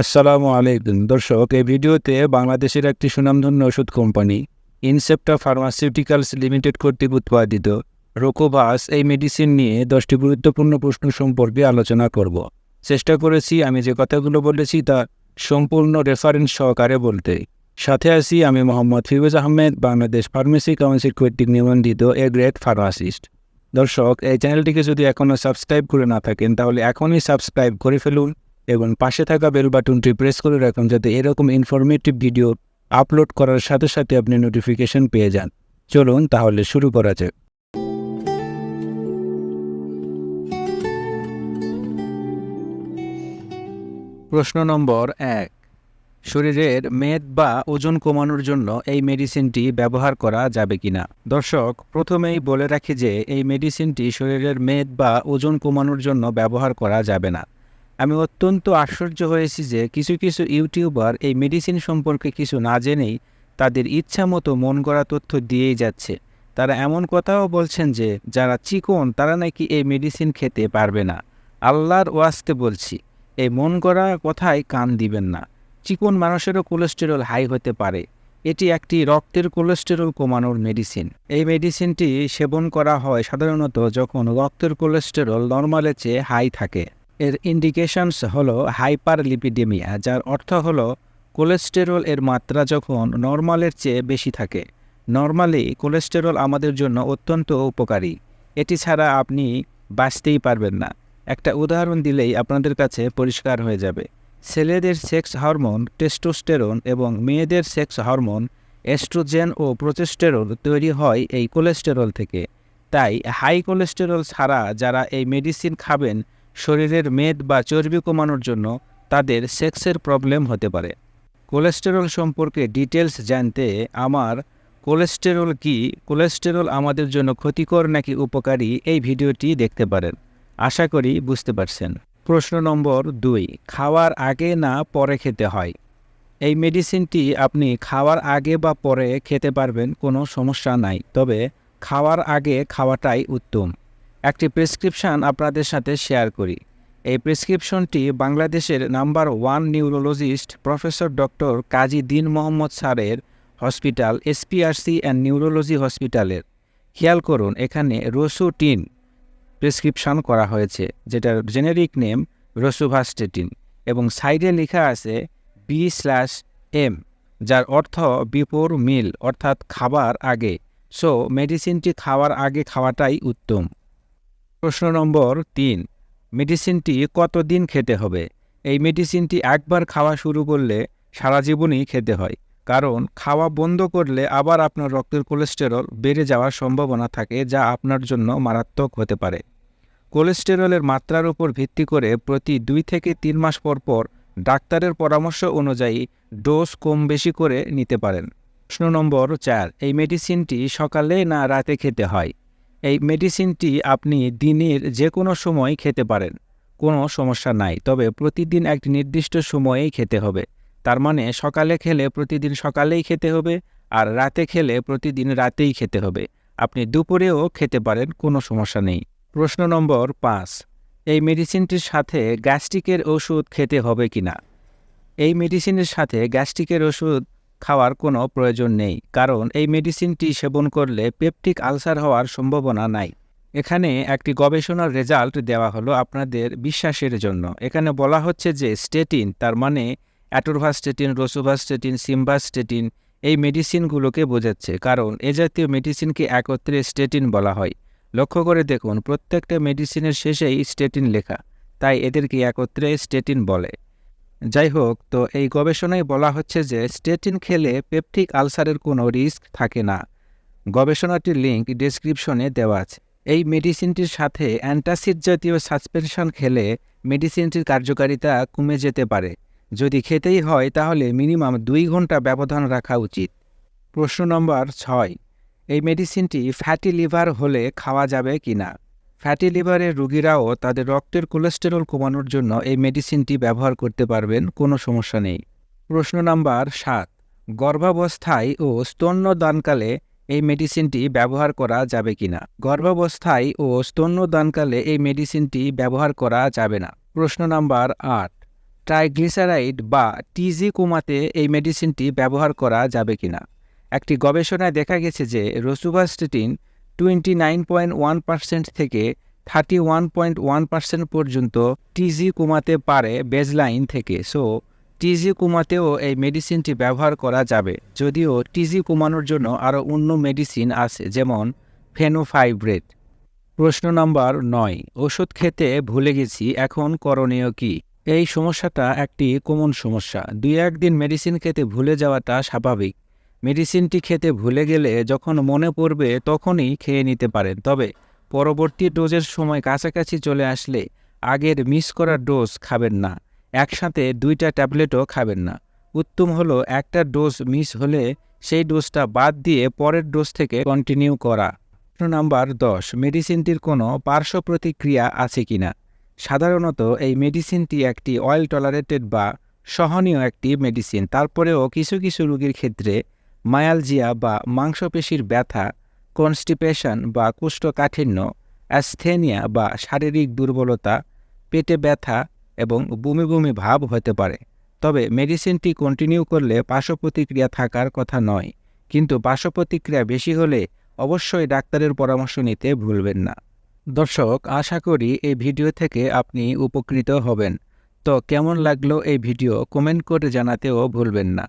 আসসালামু আলাইকুম। দর্শক, এই ভিডিওতে বাংলাদেশের একটি সুনামধন্য ওষুধ কোম্পানি, ইনসেপ্টা ফার্মাসিউটিক্যালস লিমিটেড কর্তৃক উৎপাদিত রোকোভাস, এই মেডিসিন নিয়ে দশটি গুরুত্বপূর্ণ প্রশ্ন সম্পর্কে আলোচনা করব। চেষ্টা করেছি আমি যে কথাগুলো বলেছি তা সম্পূর্ণ রেফারেন্স সহকারে বলতে। সাথে আছি আমি মোহাম্মদ ফিরোজ আহমেদ, বাংলাদেশ ফার্মেসি কাউন্সিল কর্তৃক নিবন্ধিত এ গ্রেট ফার্মাসিস্ট। দর্শক, এই চ্যানেলটিকে যদি এখনও সাবস্ক্রাইব করে না থাকেন, তাহলে এখনই সাবস্ক্রাইব করে ফেলুন। এবং পাশে থাকা বেল বাটনটি প্রেস করে রাখুন যাতে এরকম ইনফরমেটিভ ভিডিও আপলোড করার সাথে সাথে আপনি নোটিফিকেশন পেয়ে যান। চলুন তাহলে শুরু করা যাক। প্রশ্ন নম্বর এক। শরীরের মেদ বা ওজন কমানোর জন্য এই মেডিসিনটি ব্যবহার করা যাবে কিনা? দর্শক, প্রথমেই বলে রাখি যে এই মেডিসিনটি শরীরের মেদ বা ওজন কমানোর জন্য ব্যবহার করা যাবে না। আমি অত্যন্ত আশ্চর্য হয়েছি যে কিছু কিছু ইউটিউবার এই মেডিসিন সম্পর্কে কিছু না জেনেই তাদের ইচ্ছা মতো মন গড়া তথ্য দিয়েই যাচ্ছে। তারা এমন কথাও বলছেন যে, যারা চিকন, তারা নাকি এই মেডিসিন খেতে পারবে না। আল্লাহর ওয়াস্তে বলছি, এই মন গড়া কথায় কান দিবেন না। চিকন মানুষেরও কোলেস্টেরল হাই হতে পারে। এটি একটি রক্তের কোলেস্টেরল কমানোর মেডিসিন এই মেডিসিনটি সেবন করা হয় সাধারণত যখন রক্তের কোলেস্টেরল নর্মালের চেয়ে হাই থাকে। এর ইন্ডিকেশনস হলো হাইপার লিপিডেমিয়া যার অর্থ হলো কোলেস্টেরল এর মাত্রা যখন নর্মালের চেয়ে বেশি থাকে। নর্মালি কোলেস্টেরল আমাদের জন্য অত্যন্ত উপকারী। এটি ছাড়া আপনি বাঁচতেই পারবেন না। একটা উদাহরণ দিলেই আপনাদের কাছে পরিষ্কার হয়ে যাবে। ছেলেদের সেক্স হরমোন টেস্টোস্টেরন এবং মেয়েদের সেক্স হরমোন এস্ট্রোজেন ও প্রোচেস্টেরল তৈরি হয় এই কোলেস্টেরল থেকে। তাই হাই কোলেস্টেরল ছাড়া যারা এই মেডিসিন খাবেন শরীরের মেদ বা চর্বি কমানোর জন্য তাদের সেক্সের প্রবলেম হতে পারে। কোলেস্টেরল সম্পর্কে ডিটেলস জানতে আমার কোলেস্টেরল কি? কোলেস্টেরল আমাদের জন্য ক্ষতিকর নাকি উপকারী? এই ভিডিওটি দেখতে পারেন। আশা করি বুঝতে পারছেন। প্রশ্ন নম্বর দুই, খাওয়ার আগে না পরে খেতে হয়? এই মেডিসিনটি আপনি খাওয়ার আগে বা পরে খেতে পারবেন, কোনো সমস্যা নাই। তবে খাওয়ার আগে খাওয়াটাই উত্তম। একটি প্রেসক্রিপশান আপনাদের সাথে শেয়ার করি। এই প্রেসক্রিপশনটি বাংলাদেশের number one neurologist professor doctor Kazi Din Mohammad স্যারের হসপিটাল, এসপিআরসি অ্যান্ড নিউরোলজি হসপিটালের। খেয়াল করুন, এখানে রসুটিন প্রেসক্রিপশন করা হয়েছে, যেটার জেনেরিক নেম রসুভাস্টেটিন এবং সাইডে লেখা আছে বি স্ল্যাশ এম, যার অর্থ বিপোর মিল, অর্থাৎ খাবার আগে। সো, মেডিসিনটি খাওয়ার আগে খাওয়াটাই উত্তম। প্রশ্ন নম্বর তিন, মেডিসিনটি কতদিন খেতে হবে? এই মেডিসিনটি একবার খাওয়া শুরু করলে সারা জীবনই খেতে হয়, কারণ খাওয়া বন্ধ করলে আবার আপনার রক্তের কোলেস্টেরল বেড়ে যাওয়ার সম্ভাবনা থাকে যা আপনার জন্য মারাত্মক হতে পারে। কোলেস্টেরলের মাত্রার উপর ভিত্তি করে প্রতি দুই থেকে তিন মাস পর পর ডাক্তারের পরামর্শ অনুযায়ী ডোজ কম বেশি করে নিতে পারেন। প্রশ্ন নম্বর চার, এই মেডিসিনটি সকালে না রাতে খেতে হয়? এই মেডিসিনটি আপনি দিনের যে কোনো সময় খেতে পারেন, কোনো সমস্যা নাই, তবে প্রতিদিন একটি নির্দিষ্ট সময়েই খেতে হবে। তার মানে সকালে খেলে প্রতিদিন সকালেই খেতে হবে, আর রাতে খেলে প্রতিদিন রাতেই খেতে হবে। আপনি দুপুরেও খেতে পারেন, কোনো সমস্যা নেই। প্রশ্ন নম্বর পাঁচ, এই মেডিসিনটির সাথে গ্যাস্ট্রিকের ওষুধ খেতে হবে কি না এই মেডিসিনের সাথে গ্যাস্ট্রিকের ওষুধ খাওয়ার কোনো প্রয়োজন নেই, কারণ এই মেডিসিনটি সেবন করলে পেপটিক আলসার হওয়ার সম্ভাবনা নাই। এখানে একটি গবেষণার রেজাল্ট দেওয়া হলো আপনাদের বিশ্বাসের জন্য। এখানে বলা হচ্ছে যে স্টেটিন, তার মানে অ্যাটোরভাস্টেটিন, রসুভাস্টেটিন, সিম্বাস্টেটিন, এই মেডিসিনগুলোকে বোঝাচ্ছে, কারণ এ জাতীয় মেডিসিনকে একত্রে স্টেটিন বলা হয়। লক্ষ্য করে দেখুন, প্রত্যেকটা মেডিসিনের শেষেই স্টেটিন লেখা, তাই এদেরকে একত্রে স্টেটিন বলে। যাই হোক, তো এই গবেষণায় বলা হচ্ছে যে স্টেটিন খেলে পেপটিক আলসারের কোনো রিস্ক থাকে না। গবেষণাটির লিঙ্ক ডেসক্রিপশনে দেওয়া আছে। এই মেডিসিনটির সাথে অ্যান্টাসিড জাতীয় সাসপেনশন খেলে মেডিসিনটির কার্যকারিতা কমে যেতে পারে। যদি খেতেই হয়, তাহলে মিনিমাম দুই ঘণ্টা ব্যবধান রাখা উচিত। প্রশ্ন নম্বর ছয়, এই মেডিসিনটি ফ্যাটি লিভার হলে খাওয়া যাবে কি না ফ্যাটি লিভারের রোগীরাও তাদের রক্তের কোলেস্টেরল কমানোর জন্য এই মেডিসিনটি ব্যবহার করতে পারবেন, কোনো সমস্যা নেই। প্রশ্ন নাম্বার সাত, গর্ভাবস্থায় ও স্তন্যদানকালে এই মেডিসিনটি ব্যবহার করা যাবে কিনা? গর্ভাবস্থায় ও স্তন্যদানকালে এই মেডিসিনটি ব্যবহার করা যাবে না। প্রশ্ন নাম্বার আট ট্রাইগ্লিসারাইড বা টিজি কমাতে এই মেডিসিনটি ব্যবহার করা যাবে কিনা? একটি গবেষণায় দেখা গেছে যে rosuvastatin twenty nine point one percent থেকে thirty one point one percent পর্যন্ত টিজি কমাতে পারে বেজলাইন থেকে। সো, টিজি কমাতেও এই মেডিসিনটি ব্যবহার করা যাবে। যদিও টিজি কমানোর জন্য আরও অন্য মেডিসিন আছে, যেমন ফেনোফাইব্রেট। প্রশ্ন নম্বর নয়, ওষুধ খেতে ভুলে গেছি, এখন করণীয় কি? এই সমস্যাটা একটি কমন সমস্যা। দুই একদিন মেডিসিন খেতে ভুলে যাওয়াটা স্বাভাবিক। মেডিসিনটি খেতে ভুলে গেলে যখন মনে পড়বে তখনই খেয়ে নিতে পারেন। তবে পরবর্তী ডোজের সময় কাছাকাছি চলে আসলে আগের মিস করা ডোজ খাবেন না। একসাথে দুইটা ট্যাবলেটও খাবেন না। উত্তম হলো একটা ডোজ মিস হলে সেই ডোজটা বাদ দিয়ে পরের ডোজ থেকে কন্টিনিউ করা। প্রশ্ন নাম্বার দশ, মেডিসিনটির কোনো পার্শ্ব প্রতিক্রিয়া আছে কিনা সাধারণত এই মেডিসিনটি একটি অয়েল টলারেটেড বা সহনীয় একটি মেডিসিন। তারপরেও কিছু কিছু রোগীর ক্ষেত্রে মায়ালজিয়া বা মাংসপেশির ব্যথা, কনস্টিপেশন বা কুষ্ঠকাঠিন্য, অ্যাস্থেনিয়া বা শারীরিক দুর্বলতা, পেটে ব্যথা এবং বমি বমি ভাব হতে পারে। তবে মেডিসিনটি কন্টিনিউ করলে পার্শ্ব প্রতিক্রিয়া থাকার কথা নয়, কিন্তু পার্শ্ব প্রতিক্রিয়া বেশি হলে অবশ্যই ডাক্তারের পরামর্শ নিতে ভুলবেন না। দর্শক, আশা করি এই ভিডিও থেকে আপনি উপকৃত হবেন। তো কেমন লাগল এই ভিডিও কমেন্ট করে জানাতেও ভুলবেন না।